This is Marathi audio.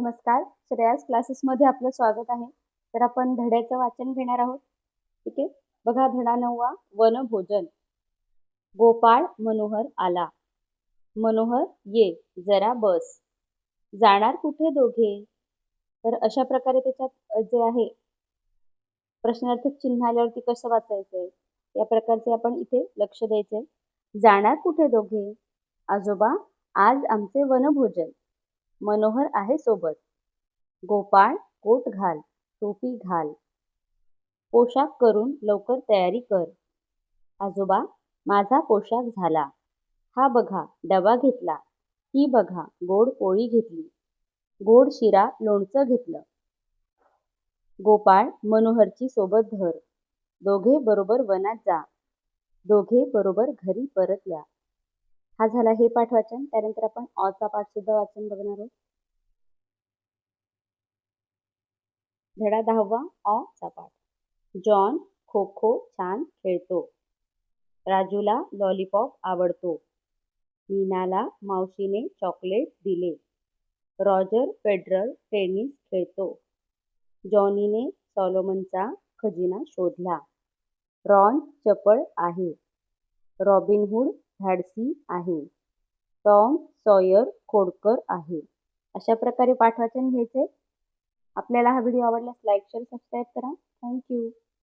नमस्कार. श्रेयास क्लासेसमध्ये आपलं स्वागत आहे. तर आपण धड्याचं वाचन घेणार आहोत. ठीक आहे? बघा धडा नववा. वनभोजन. गोपाळ मनोहर आला. मनोहर ये जरा बस. जाणार कुठे दोघे? तर अशा प्रकारे त्याच्यात जे आहे प्रश्नार्थक चिन्ह आल्यावरती कसं वाचायचंय? या प्रकारचे आपण इथे लक्ष द्यायचंय. जाणार कुठे दोघे? आजोबा आज आमचे वनभोजन. मनोहर आहे सोबत. गोपाळ कोट घाल टोपी घाल. पोशाख करून लवकर तयारी कर. आजोबा माझा पोशाख झाला. हा बघा डबा घेतला. ही बघा गोड पोळी घेतली. गोड शिरा लोणचं घेतलं. गोपाळ मनोहरची सोबत धर. दोघे बरोबर वनात जा. दोघे बरोबर घरी परतल्या. हा झाला हे पाठ वाचन. त्यानंतर आपण ऑचा पाठ सुद्धा वाचन बघणार आहोत. धडा दहावा ऑ चा पाठ. जॉन खो खो छान खेळतो. राजूला लॉलीपॉप आवडतो. मीनाला मावशीने चॉकलेट दिले. रॉजर फेडरल टेनिस खेळतो. जॉनीने सॉलोमनचा खजिना शोधला. रॉन चपळ आहे. रॉबिनहूड धाडसी आहे. टॉम सॉयर खोडकर आहे. अशा प्रकारे पाठवाचन घ्यायचे आपल्याला हा व्हिडिओ आवडल्यास लाईक शेअर सबस्क्राईब करा. Thank you.